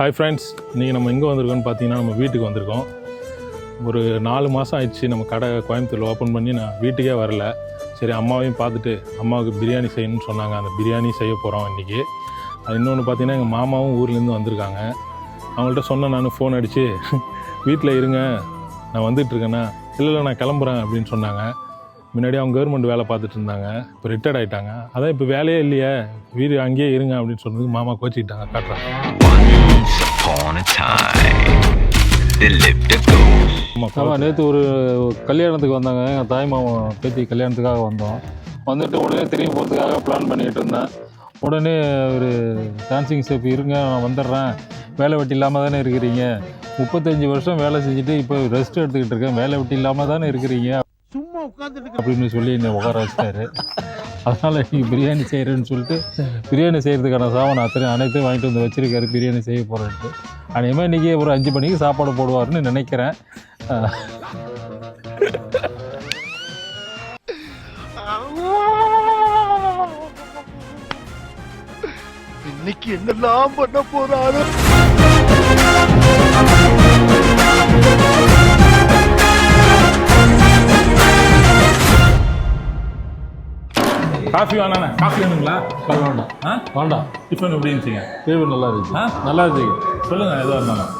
Hi friends இன்றைக்கி நம்ம எங்கே வந்திருக்கோம்னு பார்த்தீங்கன்னா நம்ம வீட்டுக்கு வந்திருக்கோம். ஒரு நாலு மாதம் ஆயிடுச்சு நம்ம கடை கோயம்புத்தூரில் ஓப்பன் பண்ணி நான் வீட்டுக்கே வரல. சரி அம்மாவையும் பார்த்துட்டு அம்மாவுக்கு பிரியாணி செய்யணும்னு சொன்னாங்க. அந்த பிரியாணி செய்ய போகிறோம் இன்றைக்கி அது இன்னொன்று பார்த்தீங்கன்னா எங்கள் மாமாவும் ஊர்லேருந்து வந்திருக்காங்க. அவங்கள்ட்ட சொன்னேன் நான் ஃபோன் அடித்து வீட்டில் இருங்க நான் வந்துட்டு இருக்கேண்ணா இல்லை இல்லை நான் கிளம்புறேன் அப்படின்னு சொன்னாங்க. முன்னாடி அவங்க கவர்மெண்ட் வேலை பார்த்துட்டு இருந்தாங்க. இப்போ ரிட்டையர்ட் ஆகிட்டாங்க அதான் இப்போ வேலையே இல்லையே. வீடு அங்கேயே இருங்க அப்படின்னு சொன்னதுக்கு மாமா கோச்சிக்கிட்டாங்க காட்டுறாங்க. Upon a time, there lived a ghost. ஆமாம் நேற்று ஒரு கல்யாணத்துக்கு வந்தாங்க. எங்கள் தாய் மாமன் பேத்தி கல்யாணத்துக்காக வந்தோம். வந்துட்டு உடனே திரும்பி போகிறதுக்காக பிளான் பண்ணிக்கிட்டு இருந்தேன். உடனே ஒரு டான்சிங் ஸ்டெப் இருங்க நான் வந்துடுறேன். வேலை வெட்டி இல்லாமல் தானே இருக்கிறீங்க. முப்பத்தஞ்சு வருஷம் வேலை செஞ்சுட்டு இப்போ ரெஸ்ட் எடுத்துக்கிட்டு இருக்கேன். வேலை வெட்டி இல்லாமல் தானே இருக்கிறீங்க. சும்மா உட்காந்துட்டு அப்படின்னு சொல்லி என்னை உட்கார வச்சிட்டாரு. அதனால் நீங்கள் பிரியாணி செய்கிறேன்னு சொல்லிட்டு பிரியாணி செய்கிறதுக்கான சாமான் அத்தனை அனைத்தையும் வாங்கிட்டு வந்து வச்சுருக்காரு பிரியாணி செய்ய போகிறேன்ட்டு அநேகமாக இன்றைக்கி ஒரு அஞ்சு மணிக்கு சாப்பாடு போடுவாருன்னு நினைக்கிறேன். இன்னைக்கு என்னெல்லாம் பண்ண போறாரு? காஃபி வேணாண்ணே. காஃபி வேணுங்களா? வேண்டாம். ஆ? வேண்டாம். டிஃபன் எப்படி இருந்துச்சுங்க டிஃபன் நல்லா இருந்துச்சு. ஆ? நல்லா இருந்துச்சு. சொல்லுங்கள் எதுவாக இருந்தாலும்.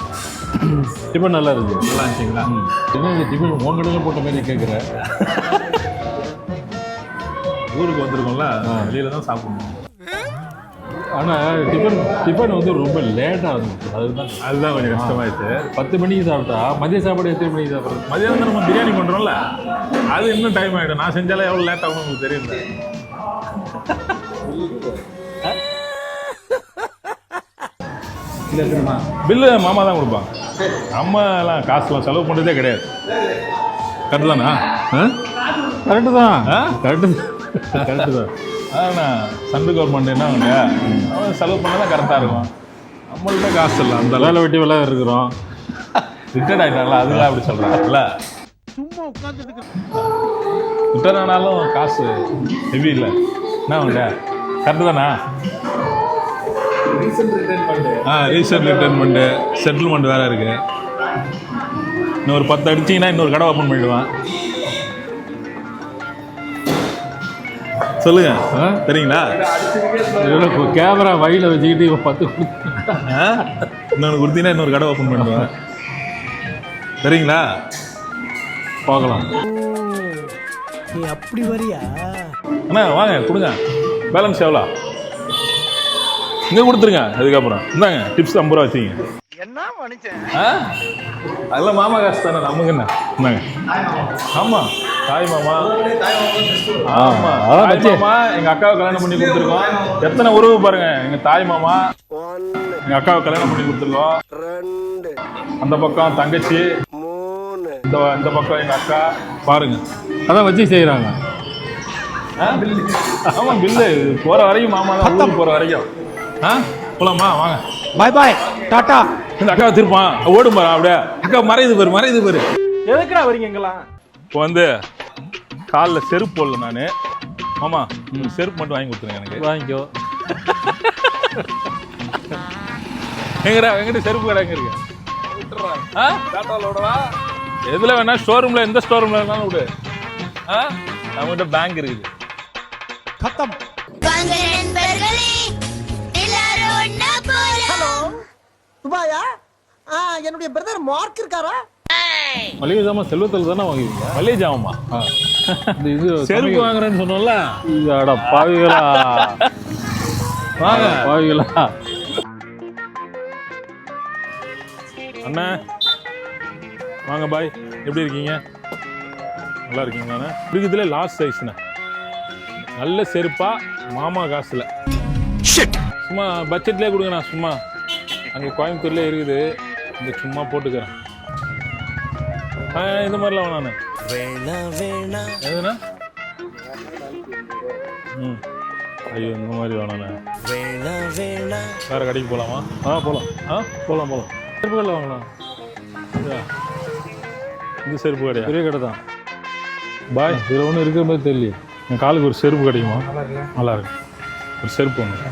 டிஃபன் நல்லா இருந்துச்சு. நல்லா இருந்துச்சுங்களா? என்ன இந்த டிஃபன் உன் கடையில் போட்ட மாதிரி கேட்குறேன் ஊருக்கு வந்திருக்கோம்ல வெளியில தான் சாப்பிடணும். ஆனால் டிஃபன் டிஃபன் வந்து ரொம்ப லேட்டாக இருந்துச்சு. அதுதான் அதுதான் கொஞ்சம் கஷ்டமாயிடுச்சு. பத்து மணிக்கு சாப்பிட்டா மதிய சாப்பாடு எத்தனை மணிக்கு சாப்பிட்றது? மதியானம் நம்ம பிரியாணி பண்ணுறோம்ல அது இன்னும் டைம் ஆகிடும் நான் செஞ்சாலே எவ்வளோ லேட் ஆகும் உங்களுக்கு தெரியல பில்லு மாமா தான் கொடுப்பாங்க அம்மா எல்லாம் காசுலாம் செலவு பண்ணுறதே கிடையாது. கரெக்டு தானா? கரெக்டு தான். ஆ? கரெக்டு கரெக்டு தான். அதான் சென்ட்ரல் கவர்மெண்ட் என்ன அவங்க அவன் செலவு பண்ணால் தான் கரெக்டாக இருக்கும். நம்மள்ட்ட காசு இல்லை அந்த வேலை வெட்டி வேலை இருக்கிறோம். ரிட்டையர்ட் ஆகிட்டாங்களா அதெல்லாம் அப்படி சொல்கிறாங்கல்ல சும்மா உட்காந்துட்டு ரிட்டர்ன் ஆனாலும் காசு ஹெவி இல்லை. என்ன உண்ட கரெக்டு தானா? ஆ ரீசன்ட் ரிட்டர்ன்மெண்ட்டு செட்டில்மெண்ட் வேறு இருக்கு. இன்னும் ஒரு பத்து அடிச்சிங்கன்னா இன்னொரு கடை ஓப்பன் பண்ணிடுவான். சொல்லுங்க. இப்போ கேமரா வழியில் வச்சுக்கிட்டு இவன் பத்து? இன்னொன்று கொடுத்தீங்கன்னா இன்னொரு கடை ஓப்பன் பண்ணிடுவேன். சரிங்களா பார்க்கலாம் நீ அப்படி வரியா? அண்ணா வாங்க கொடுங்க. பேலன்ஸ் எவ்வளோ? இங்கே கொடுத்துருங்க அதுக்கப்புறம். இந்தாங்க டிப்ஸ் ஐம்பது ரூபா வச்சுங்க. என்ன மனுஷன்? ஆ? அதெல்லாம் மாமா காசு தானே நமக்கு என்ன? இந்தாங்க. ஆமாம் தாய் மாமா. ஆமாம் வச்சு. மாமா எங்கள் அக்காவை கல்யாணம் பண்ணி கொடுத்துருக்கோம். எத்தனை உறவு பாருங்க எங்கள் தாய் மாமா. எங்கள் அக்காவை கல்யாணம் பண்ணி கொடுத்துருக்கோம். ரெண்டு அந்த பக்கம் தங்கச்சி. இந்த இந்த பக்கம் எங்கள் அக்கா. பாருங்க. அதான் வச்சு செய்கிறாங்க ஆமா பில்லு. போற வரைக்கும் மாமா தான் போற வரைக்கும். ஆ? போலாமா? வாங்க. பாய் பாய். டாடா. இந்த அக்கா திருப்பான். ஓடும் பாரு அப்படியே. அக்கா மறையுது பாரு மறையுது பாரு. எதுக்குடா வரீங்க எங்கெல்லாம் இப்போ வந்து காலில் செருப்பு போடல நான். மாமா செருப்பு மட்டும் வாங்கி கொடுத்துருங்க எனக்கு. வாங்கிக்கோ. எங்கடா எங்கிட்ட செருப்பு கடை எங்க இருக்கு? எதுல வேணா ஷோரூம்ல எந்த ஷோரூம்ல வேணாலும் விடு. ஆ? நம்மகிட்ட பேங்க் இருக்குது. கத்தம். துபாயா ஆ என்னுடைய பிரதர் மார்க் இருக்காரா? மளிகை சாமான் செல்வத்தில் தானே வாங்குவீங்க? ஜாமம்மா இந்த இது செருப்பு வாங்குறேன்னு சொன்னோம்ல? அட பாவிகளா. வாங்க. பாவிகளா. அண்ணா வாங்க பாய் எப்படி இருக்கீங்க? நல்லா இருக்கீங்களாண்ணே இருக்கிறதுல லாஸ்ட் சைஸ்ண்ணே நல்ல செருப்பா மாமா காசுல. சும்மா பட்ஜெட்லேயே கொடுங்கண்ணா சும்மா. அங்கே கோயம்புத்தூர்லேயே இருக்குது. இந்த சும்மா போட்டுக்கிறேன். இந்த மாதிரிலாம் வேணாண்ணே வேணா வேணா. எதுண்ணா ம். ஐயோ இந்த மாதிரி வேணாண்ணே வேணா வேணா. வேறு கடைக்கு போகலாமா ஆ போகலாம் ஆ போகலாம் போகலாம் செருப்புகளில் வாங்கலாம் இதா. இந்த செருப்பு கடையா? பெரிய கடை தான். பாய். இதில் ஒன்றும் இருக்கிற மாதிரி தெரியல என் காலுக்கு ஒரு செருப்பு கிடைக்குமா? நல்லா இருக்கு. ஒரு செருப்பு ஒன்று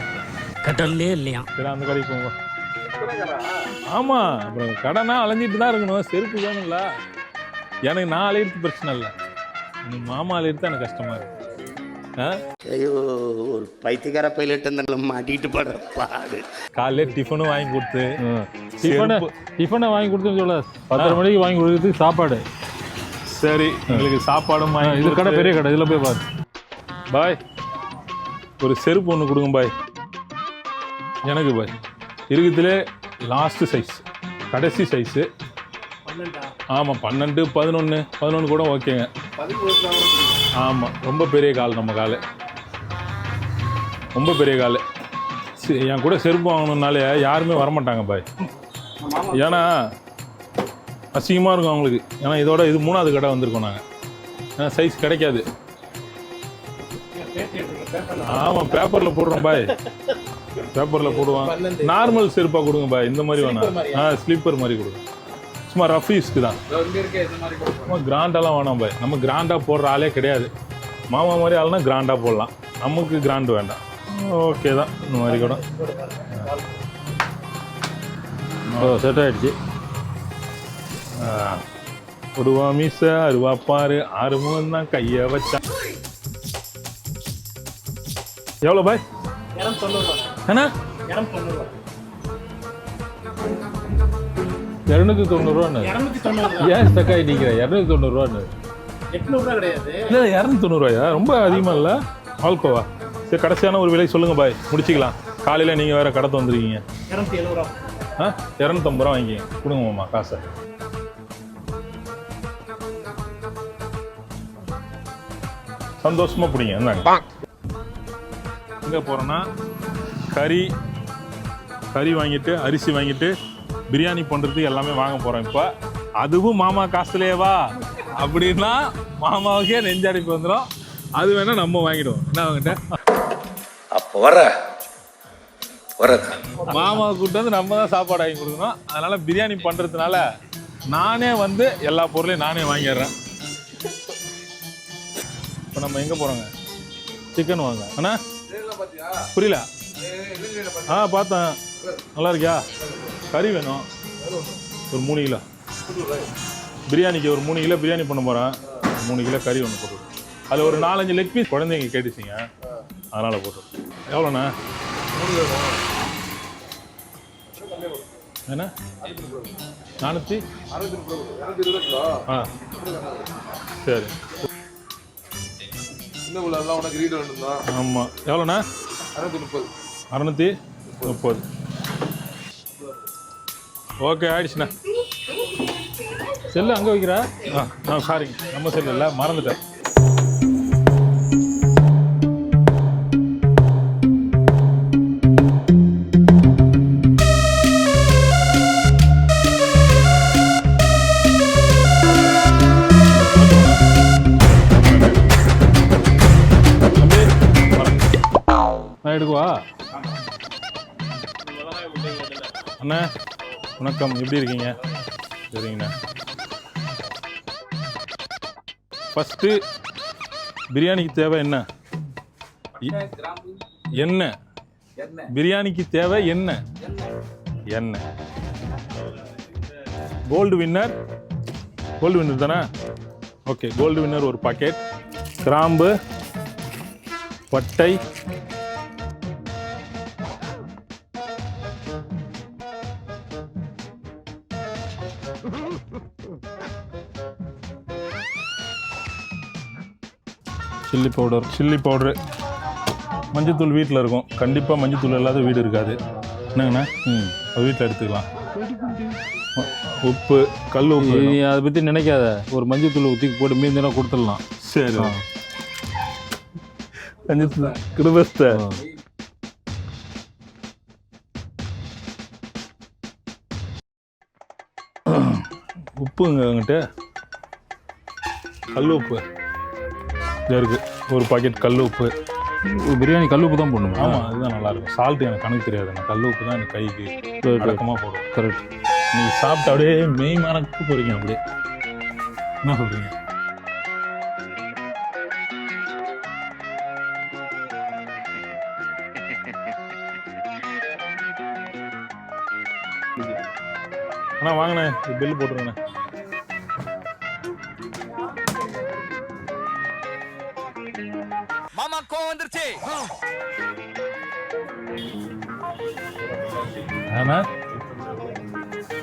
கடல்லே இல்லையா? சரி அந்த கடைக்கு போங்க. ஆமா அப்புறம் கடனா அலைஞ்சிட்டு தான் இருக்கணும். செருப்பு வேணும்ல. எனக்கு நான் அலையிறது பிரச்சனை இல்லை. மாமா அலையிறது தான் எனக்கு கஷ்டமா இருக்கு. ஆ? ஐயோ ஒரு பைத்தியக்கார பைலட் இருந்தாலும் மாட்டிக்கிட்டு படுற பாடு. காலையில டிஃபனும் வாங்கி கொடுத்து டிஃபனை டிஃபனை வாங்கி கொடுத்துன்னு சொல்ல பத்தரை மணிக்கு வாங்கி கொடுக்குறதுக்கு சாப்பாடு. சரி எங்களுக்கு சாப்பாடும் வாங்கி இது கடை பெரிய கடை இதில் போய் பாரு. பாய் ஒரு செருப்பு ஒன்று கொடுங்க பாய். எனக்கு பாய். இருக்குதுலே லாஸ்ட் சைஸ் கடைசி சைஸு ஆமாம் பன்னெண்டு பதினொன்று பதினொன்று கூட ஓகேங்க ஆமாம் ரொம்ப பெரிய கால் நம்ம கால். ரொம்ப பெரிய கால். என் கூட செருப்பு வாங்கணுன்னாலே யாருமே வரமாட்டாங்க பாய். ஏன்னா அசிங்கமாக இருக்கும் அவங்களுக்கு. ஏன்னா இதோட இது மூணாவது கடை வந்திருக்கோம் நாங்கள் ஏன்னா சைஸ் கிடைக்காது. ஆமாம் பேப்பரில் போடுறோம் பாய். பேப்பரில் போடுவான் நார்மல் செருப்பாக கொடுங்க பாய். இந்த மாதிரி வேணாம். ஆ ஸ்லீப்பர் மாதிரி கொடுங்க. சும்மா ரஃப் யூஸ்க்கு தான். சும்மா கிராண்டெல்லாம் வேணாம் பாய். நம்ம கிராண்டாக போடுற ஆளே கிடையாது. மாமா மாதிரி ஆள்னா கிராண்டாக போடலாம். நமக்கு கிராண்டு வேண்டாம். ஓகே தான். இந்த மாதிரி கூட. செட் ஆயிடுச்சு. ஒருவா மீச அருவா பாரு ஆறு முகம் தான் கையை வச்சான் எவ்வளோ பாய்? என்ன? இரநூத்தி தொண்ணூறுவான்னு ஏன் ஸ்டக் ஆகிட்டீங்க இரநூத்தி தொண்ணூறுவான்னு இல்லை இரநூத்தி தொண்ணூறுவாயா ரொம்ப அதிகமாக இல்லை ஆல்கோவா. சரி கடைசியான ஒரு விலை சொல்லுங்க பாய். முடிச்சிக்கலாம். காலையில் நீங்கள் வேற கடத்த வந்துருக்கீங்க ஆ? இரநூத்தம்பது ரூபா வாங்கிக்கிங்க. கொடுங்க மாமா காசை. சந்தோஷமா பிடிங்க என்னங்க எங்கே போகிறோன்னா கறி கறி வாங்கிட்டு அரிசி வாங்கிட்டு பிரியாணி பண்ணுறதுக்கு எல்லாமே வாங்க போகிறோம் இப்போ. அதுவும் மாமா காசுலேயே வா. அப்படின்னா மாமாவுக்கே நெஞ்சடைப்பு வந்துடும் அது வேணா நம்ம வாங்கிடுவோம். என்ன அவங்ககிட்ட அப்போ வர. வரதா மாமாவை கூப்பிட்டு வந்து நம்ம தான் சாப்பாடு வாங்கி கொடுக்கணும். அதனால பிரியாணி பண்ணுறதுனால நானே வந்து எல்லா பொருளையும் நானே வாங்கிடுறேன். இப்போ நம்ம எங்கே போகிறோங்க சிக்கன் வாங்க. அண்ணா? புரியல. ஆ பார்த்தேன். நல்லா இருக்கியா? கறி வேணும். ஒரு மூணு கிலோ. பிரியாணிக்கு ஒரு மூணு கிலோ பிரியாணி பண்ண போகிறேன் மூணு கிலோ கறி ஒன்று போட்டு அது ஒரு நாலஞ்சு லெக் பீஸ் குழந்தைங்க கேட்டுச்சிங்க. அதனால் போட்டு எவ்வளோண்ணா? என்ன? நானூற்றி ஆ. சரி. ஆமாம் எவ்வளோண்ணா? அறுநூத்தி முப்பது. அறநூற்றி முப்பது. ஓகே ஆயிடுச்சுண்ணா செல்லு அங்கே வைக்கிறா? ஆ ஆ சாரிங்க நம்ம செல்லு இல்லை மறந்துட்டேன். நான் எடுக்குவா? அண்ணா. வணக்கம் எப்படி இருக்கீங்க? சரிங்கண்ணா. ஃபஸ்ட்டு பிரியாணிக்கு தேவை என்ன? இ- எண்ணெய். பிரியாணிக்கு தேவை எண்ணெய். எண்ணெய். கோல்டு வின்னர் கோல்டு வின்னர் தானே? ஓகே கோல்டு வின்னர் ஒரு பாக்கெட் கிராம்பு பட்டை சில்லி பவுடர். Chilli powder. மஞ்சத்தூள் வீட்டில் இருக்கும். கண்டிப்பாக மஞ்சத்தூள் இல்லாத வீடு இருக்காது. என்னங்கண்ணா? ம் அது வீட்டில் எடுத்துக்கலாம். உப்பு கல் உப்பு நீ. அதை பற்றி நினைக்காத. ஒரு மஞ்சள் தூள் ஊற்றி போட்டு மீந்தினா கொடுத்துடலாம். சரி மஞ்சத்தூள் கிருபஸ்த. உப்புங்க அங்கிட்ட கல் உப்பு. இது இருக்கு. ஒரு பாக்கெட் கல் உப்பு. பிரியாணி கல் உப்பு தான் போடணுமா? ஆமாம் அதுதான் நல்லா இருக்கும். சால்ட் எனக்கு கணக்கு தெரியாது. கல் உப்பு தான் எனக்கு கைக்கு அடக்கமாக போடுவேன். கரெக்ட் நீங்க சாப்பிட்டு அப்படியே மெய் மறக்க போறீங்க அப்படியே. என்ன சொல்றீங்க? அண்ணா வாங்கண்ணே. பில் போட்டுருங்கண்ணே. மாமா கோவம் வந்துருச்சு. ஆனா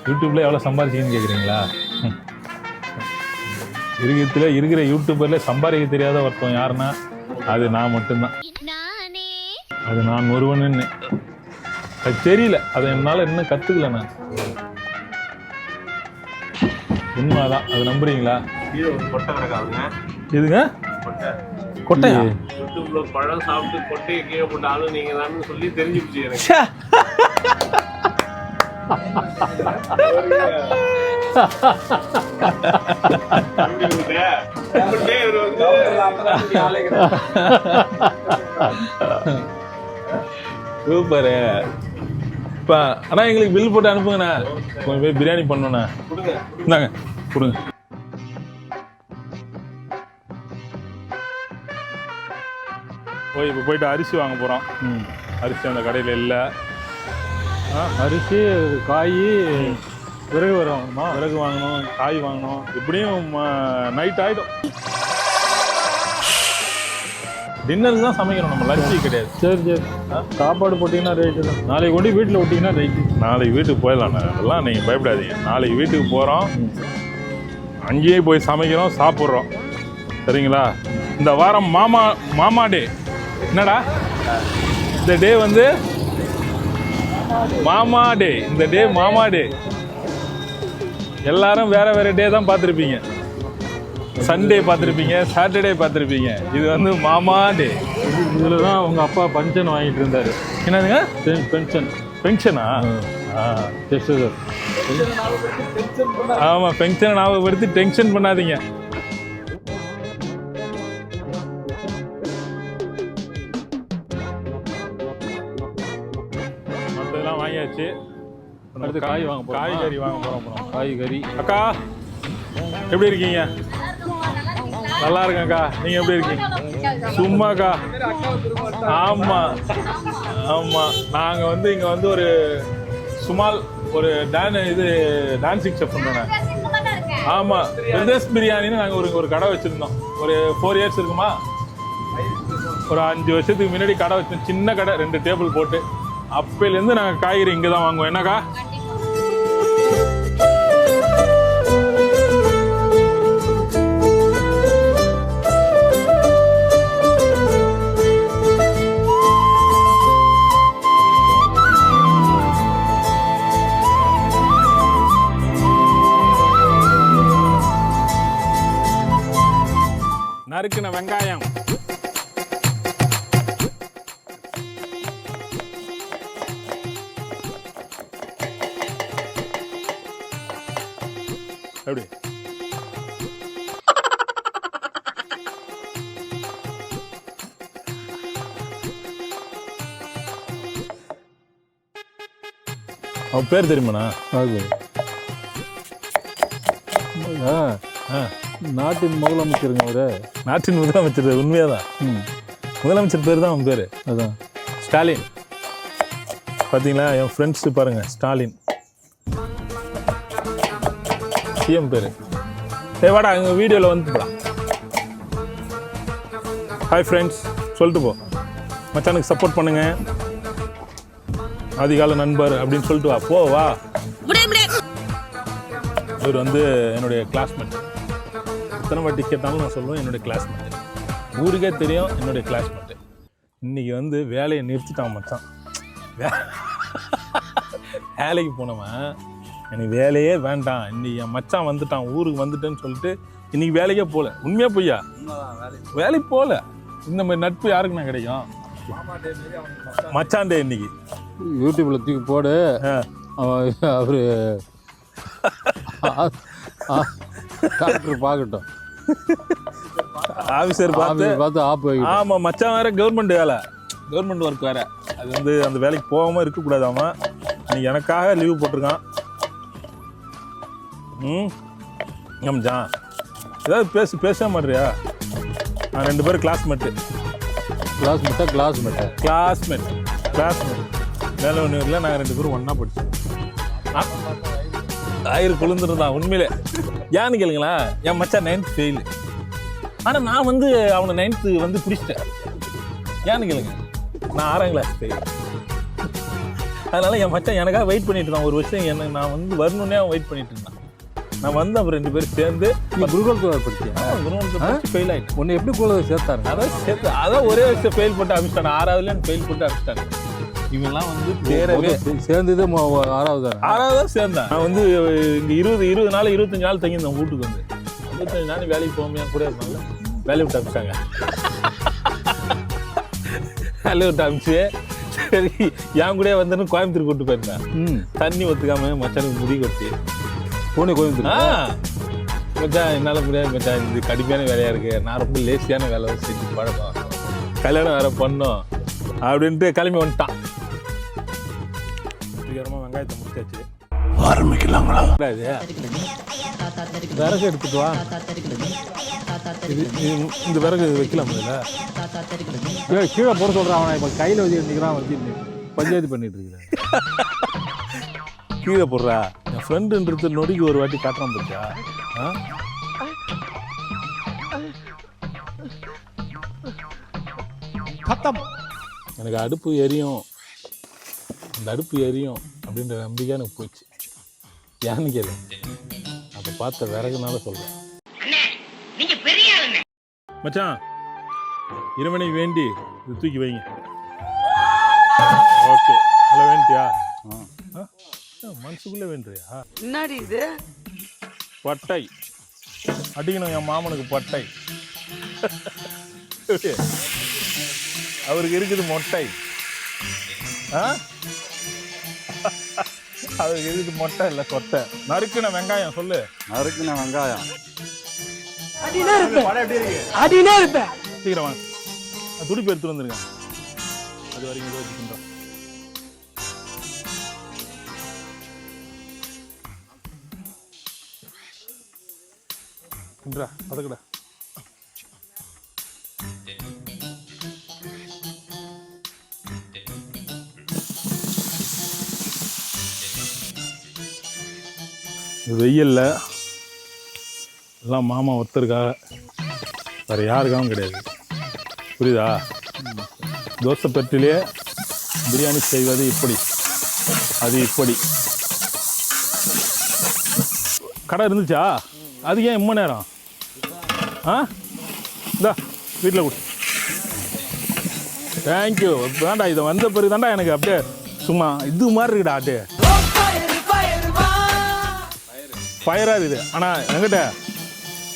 யூடியூப்ல எவ்வளோ சம்பாதிச்சிங்கன்னு கேட்குறீங்களா இருக்கிறதுல இருக்கிற யூடியூபர்ல சம்பாதிக்க தெரியாத ஒருத்தன் யாருன்னா அது நான் மட்டும்தான். அது நான் ஒருவனுன்னு. அது தெரியல. அதை என்னால் இன்னும் கற்றுக்கல நான். உண்மைதான். அது நம்புறீங்களா? இதுங்க கொட்டையா? யூடியூப்ல பழம் சாப்பிட்டு கொட்டையை கீழே போட்ட ஆளு நீங்க தான் சொல்லி தெரிஞ்சுச்சு எனக்கு. சூப்பரு. இப்போ அண்ணா எங்களுக்கு பில் போட்டு அனுப்புங்கண்ணா. கொஞ்சம் போய் பிரியாணி பண்ணணுண்ணா கொடுங்க. இந்தாங்க கொடுங்க. போய் இப்போ போயிட்டு அரிசி வாங்க போகிறோம் அரிசி அந்த கடையில் இல்லை. அரிசி காய் விறகு வரோம்மா விறகு வாங்கணும் காய் வாங்கணும். எப்படியும் நைட் ஆகிடும் டின்னருக்கு தான் சமைக்கணும் நம்ம. லஞ்சு கிடையாது. சரி சரி. சாப்பாடு போட்டிங்கன்னா ரைட்டு தான். நாளைக்கு கொண்டு வீட்டில் விட்டிங்கன்னா ரைட்டு நாளைக்கு வீட்டுக்கு போயிடலாண்ணா அதெல்லாம் நீங்கள் பயப்படாதீங்க. நாளைக்கு வீட்டுக்கு போகிறோம் அங்கேயே போய் சமைக்கிறோம் சாப்பிட்றோம். சரிங்களா? இந்த வாரம் மாமா மாமா டே என்னடா? இந்த டே வந்து மாமா டே. இந்த டே மாமா டே. எல்லாரும் வேற வேற டே தான் பார்த்துருப்பீங்க. சண்டே பார்த்துருப்பீங்க சாட்டர்டே பார்த்துருப்பீங்க. இது வந்து மாமா டே. இதில் தான் அவங்க அப்பா பஞ்சன் வாங்கிட்டு இருந்தார். என்னதுங்க? பென்ஷன் பென்ஷனா சார் ஆமாம் பென்ஷனை ஞாபகப்படுத்தி டென்ஷன் பண்ணாதீங்க. வாங்கியாச்சு அடுத்து காய் வாங்க? காய்கறி வாங்க போகிறோம் காய்கறி அக்கா எப்படி இருக்கீங்க? நல்லா இருக்கேன்க்கா. நீங்கள் எப்படி இருக்கீங்க? சும்மாக்கா. ஆமாம் ஆமாம் நாங்கள் வந்து இங்கே வந்து ஒரு சுமால் ஒரு டான் இது டான்சிங் செஃப் பண்ணுறோம் ஆமாம் பிரதேஷ் பிரியாணின்னு நாங்கள் ஒரு ஒரு கடை வச்சுருந்தோம். ஒரு ஃபோர் இயர்ஸ் இருக்குமா? ஒரு அஞ்சு வருஷத்துக்கு முன்னாடி கடை வச்சோம் சின்ன கடை ரெண்டு டேபிள் போட்டு. அப்பையிலேருந்து நாங்கள் காய்கறி இங்கே தான் வாங்குவோம். என்னக்கா? அவன் பேர் தெரியுமாண்ணா? அது. ஆ ஆ. நாட்டின் முதலமைச்சருங்க அவரு. நாட்டின் முதலமைச்சர் உண்மையாக தான் ம். முதலமைச்சர் பேர் தான் அவன் பேர். அதான். ஸ்டாலின். பார்த்தீங்களா என் ஃப்ரெண்ட்ஸு பாருங்க ஸ்டாலின். சிஎம் பேர். ஏ வாடா எங்கள் வீடியோவில் வந்து போடா ஹாய் ஃப்ரெண்ட்ஸ் சொல்லிட்டு போ. மச்சானுக்கு சப்போர்ட் பண்ணுங்க. ஆதிகால நண்பர் அப்படின்னு சொல்லிட்டு வா போ வா. இவர் வந்து என்னுடைய கிளாஸ்மேட் எத்தனை வாட்டி கேட்டாலும் நான் சொல்லுவேன் என்னுடைய கிளாஸ்மேட் ஊருக்கே தெரியும் என்னுடைய கிளாஸ்மேட் இன்னைக்கு வந்து வேலையை நிறுத்திட்டான் மச்சான். வே- வேலைக்கு போனவன் எனக்கு வேலையே வேண்டாம். இன்னைக்கு என் மச்சான் வந்துட்டான் ஊருக்கு வந்துட்டேன்னு சொல்லிட்டு இன்னைக்கு வேலைக்கே போகல உண்மையா பொய்யா? வேலைக்கு போகல இந்த மாதிரி நட்பு யாருக்கு நான் கிடைக்கும்? மச்சான். டே இன்னைக்கு. யூடியூப்ல தூக்கி போடு. அவரு டாக்டர் பார்க்கட்டும். ஆஃபீஸர் பார்த்து பார்த்து ஆப் ஆமாம் மச்சான் வேற கவர்மெண்ட் வேலை. கவர்மெண்ட் ஒர்க் வேற. அது வந்து அந்த வேலைக்கு போகாமல் இருக்கக்கூடாது அவன். இன்னைக்கு எனக்காக லீவ் போட்டிருக்கான். ம்? ஆமாம் ஏதாவது பேசு பேச மாட்டியா நான் ரெண்டு பேரும் கிளாஸ்மேட்டு கிளாஸ் மெட்டா கிளாஸ் மெட்டா கிளாஸ்மேட் கிளாஸ்மேட் வேலை ஒன்று இல்லை நாங்கள் ரெண்டு பேரும் ஒன்றா படித்தோம் ஆயிரு குளிர்ந்துருந்தான் உண்மையிலே. ஏன்னு கேளுங்களேன் என் மச்சான் நைன்த் ஃபெயில் ஆனால் நான் வந்து அவனை நைன்த்து வந்து பிடிச்சிட்டேன். ஏன்னு கேளுங்க? நான் ஆறாம் கிளாஸ் ஃபெயில் அதனால என் மச்சான் எனக்காக வெயிட் பண்ணிட்டு இருந்தான். ஒரு வருஷம் என்ன நான் வந்து வரணுன்னே அவன் வெயிட் பண்ணிட்டு இருந்தான். நான் வந்து அப்புறம் ரெண்டு பேரும் சேர்ந்து நீ குருகுலத்தில் படிச்சியா ஃபெயில் ஆயிட்டேன். உன்னை எப்படி குருகுலத்தில் சேர்த்தாரு? அதான் சேர்த்து அதான் ஒரே வருஷம் ஃபெயில் போட்டு அனுப்பிச்சிட்டாங்க ஆறாவதுல ஃபெயில் போட்டு அனுப்பிச்சிட்டாங்க இவங்கெல்லாம் வந்து தேரவே சேர்ந்தது ஆறாவது ஆறாவது தான் சேர்ந்தேன் நான் வந்து இங்க இருபது இருபது நாள் இருபத்தஞ்சு நாள் தங்கியிருந்தேன் வீட்டுக்கு வந்து. இருபத்தஞ்சு நாள் வேலைக்கு போகாம கூட இருந்தாங்க. வேலையை விட்டு அனுப்பிச்சாங்க வேலையை விட்டு அனுப்பிச்சு சரி என் கூடயே வந்து கோயம்புத்தூர் கூட்டு போயிருந்தேன். தண்ணி ஒத்துக்காம மச்சானுக்கு முடி கொட்டி. பூனே கோயம்புத்தூர். மச்சான் என்னால் முடியாது மச்சான். இது கடுமையான வேலையாக இருக்கு. நான் ரொம்ப லேசியான வேலை செஞ்சு பழக்கம். கல்யாணம் வேற பண்ணோம். அப்படின்ட்டு கிளம்பி வந்துட்டான் சீக்கிரமாக வெங்காயத்தை முடிச்சாச்சு ஆரம்பிக்கலாங்களா இது விறகு எடுத்துட்டு வா இது இது- இந்த விறகு வைக்கலாம் இல்லை ஏய், கீழே போட சொல்கிறான் அவனை இப்போ கையில் வச்சு நிற்கிறான் வச்சு பஞ்சாயத்து பண்ணிட்டு இருக்கிறேன் கீழே போடுறா என் ஃப்ரெண்டுன்றது நொடிக்கு ஒரு வாட்டி காட்டுறான் பத்தியா ஆ खत्म எனக்கு அடுப்பு எரியும். அந்த அடுப்பு எரியும் அப்படின்ற நம்பிக்கை எனக்கு போச்சு. ஏன்னு கேளு அப்போ பார்த்த விறகுனால சொல்கிறேன் மச்சான் இறைவனை வேண்டி இது தூக்கி வைங்க. ஓகே. அதில் வேண்டியா ஆ? ஆ, மனசுக்குள்ளே வேண்டுறியா என்னடி இது? பட்டை. அடிக்கணும் என் மாமனுக்கு பட்டை. அவருக்கு இருக்குது மொட்டை. ஆ? அவருக்கு இருக்குது மொட்டை இல்லை கொட்டை. நறுக்குன வெங்காயம் சொல்லு. நறுக்குன வெங்காயம். அடினே இருப்பேன். சீக்கிரம் வாங்க. துடிப்பு எடுத்துட்டு வந்துருங்க. அது வரைக்கும் இதை வச்சுக்கின்றோம் இன்றா அதுக்கடா வெயில்ல எல்லாம் மாமா ஒருத்தருக்காக. வேறு யாருக்காகவும் கிடையாது. புரியுதா? தோசை பெட்டிலே பிரியாணி செய்வது இப்படி. அது இப்படி. கடை இருந்துச்சா? அது ஏன் இம்ம நேரம்? ஆ? இந்தா வீட்டில் கொடு. தேங்க்யூ வேண்டாம் இதை வந்த பிறகு தாண்டா எனக்கு அப்படியே சும்மா இது மாதிரி இருக்குடா அப்படியே. ஃபயராக இருக்குது. ஆனால் என்கிட்ட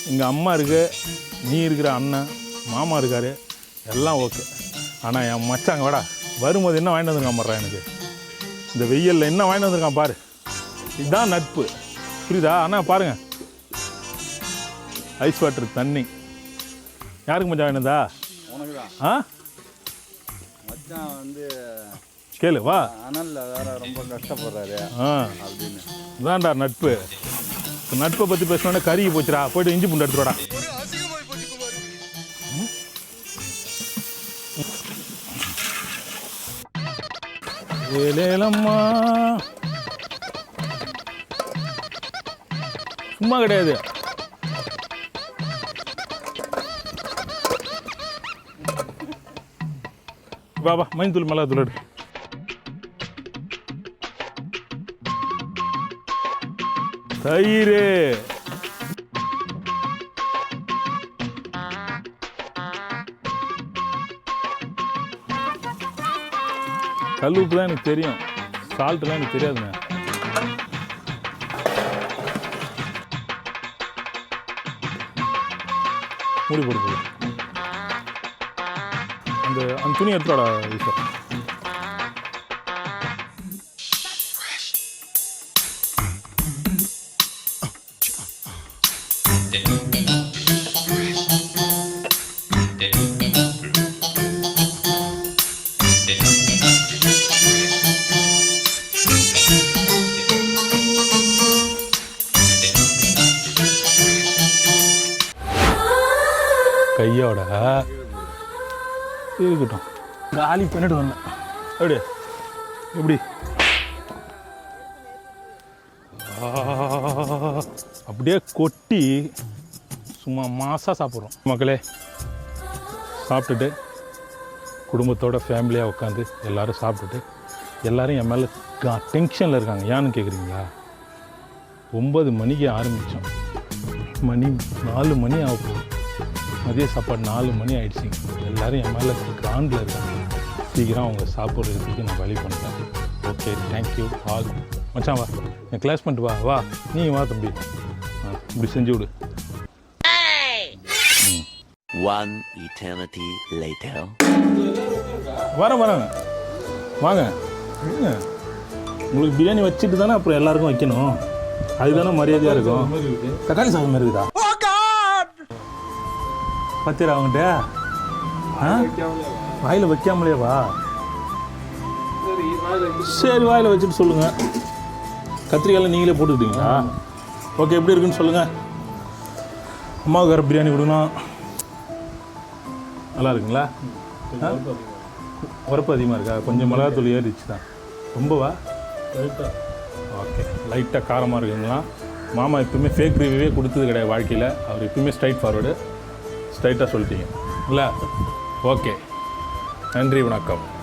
எங்கள் அம்மா இருக்கு நீ இருக்கிற அண்ணன் மாமா இருக்காரு எல்லாம் ஓகே ஆனால் என் மச்சாங்க வாடா. வரும்போது என்ன வாங்கிட்டு வந்திருக்கான் பாடுறா எனக்கு. இந்த வெயிலில் என்ன வாங்கிட்டு வந்திருக்கான் பாரு. இதுதான் நட்பு. புரியுதா? அண்ணா பாருங்க. ஐஸ் வாட்டர் தண்ணி. யாருக்கு மச்சான் வேணுதா ஆ? மச்சான் வந்து கேளு வா. அனல்ல வேற ரொம்ப கஷ்டப்படுறாரு. ஆ. அப்படின்னு. இதான்டா நட்பு. நட்பை பற்றி பேசினோடனே கருகி போச்சுடா. போயிட்டு இஞ்சி பூண்டு எடுத்துடா ஏலேலம்மா. சும்மா கிடையாது. பாபா மஞ்சள் மிளகா தூள் எடு. தயிர். கல் உப்பு தான் எனக்கு தெரியும். சால்ட்லாம் எனக்கு தெரியாதுங்க மூடி போடு அந்த அந்த துணி எடுத்துடா ஈஸ்வர். கையோட இருக்கட்டும். காலி பண்ணிட்டு வந்தேன் எப்படி எப்படி? அப்படியே கொட்டி சும்மா மாசாக சாப்பிட்றோம். மக்களே சாப்பிட்டுட்டு குடும்பத்தோட ஃபேமிலியாக உட்காந்து எல்லாரும் சாப்பிட்டுட்டு எல்லாரும் என் மேலே டென்ஷனில் இருக்காங்க. ஏன்னு கேட்குறீங்களா ஒம்பது மணிக்கு ஆரம்பித்தோம் மணி நாலு மணி ஆகும் போகுது. மதிய சாப்பாடு நாலு மணி ஆயிடுச்சுங்க. எல்லாரும் என் மேலே கிராண்டில் இருக்காங்க. சீக்கிரம் அவங்க சாப்பிட்றதுக்கு நான் வழி பண்ணுறேன் ஓகே தேங்க்யூ ஆல் மச்சான் வா. என் கிளாஸ் பண்ணிட்டு வா. வா. நீ வா தம்பி. இப்படி செஞ்சு விடு. One eternity later. வரேன் வரேன். வாங்க. உங்களுக்கு பிரியாணி வச்சுட்டு தானே அப்புறம் எல்லாருக்கும் வைக்கணும்? அதுதானே மரியாதையாக இருக்கும்? தக்காளி சாதம் மாதிரி இருக்குதா பத்திர அவங்ககிட்ட வாயில் வைக்காமலேவா? சரி வாயில் வச்சுட்டு சொல்லுங்கள் கத்திரிக்காயில் நீங்களே போட்டுக்கிட்டீங்களா? ஓகே எப்படி இருக்குன்னு சொல்லுங்கள் அம்மாவுக்கு வேறு பிரியாணி கொடுக்கணும் நல்லா இருக்குங்களா? உரப்பு அதிகமாக இருக்கா? கொஞ்சம் மிளகாத்தூள் ஏறிச்சு தான் ரொம்பவா? ஓகே லைட்டாக காரமாக இருக்குங்களா? மாமா எப்பவுமே ஃபேக் ரிவ்யூவே கொடுத்தது கிடையாது வாழ்க்கையில். அவர் எப்பவுமே ஸ்ட்ரைட் ஃபார்வர்டு ஸ்ட்ரைட்டாக சொல்லிட்டீங்க. இல்லை? ஓகே. நன்றி வணக்கம்.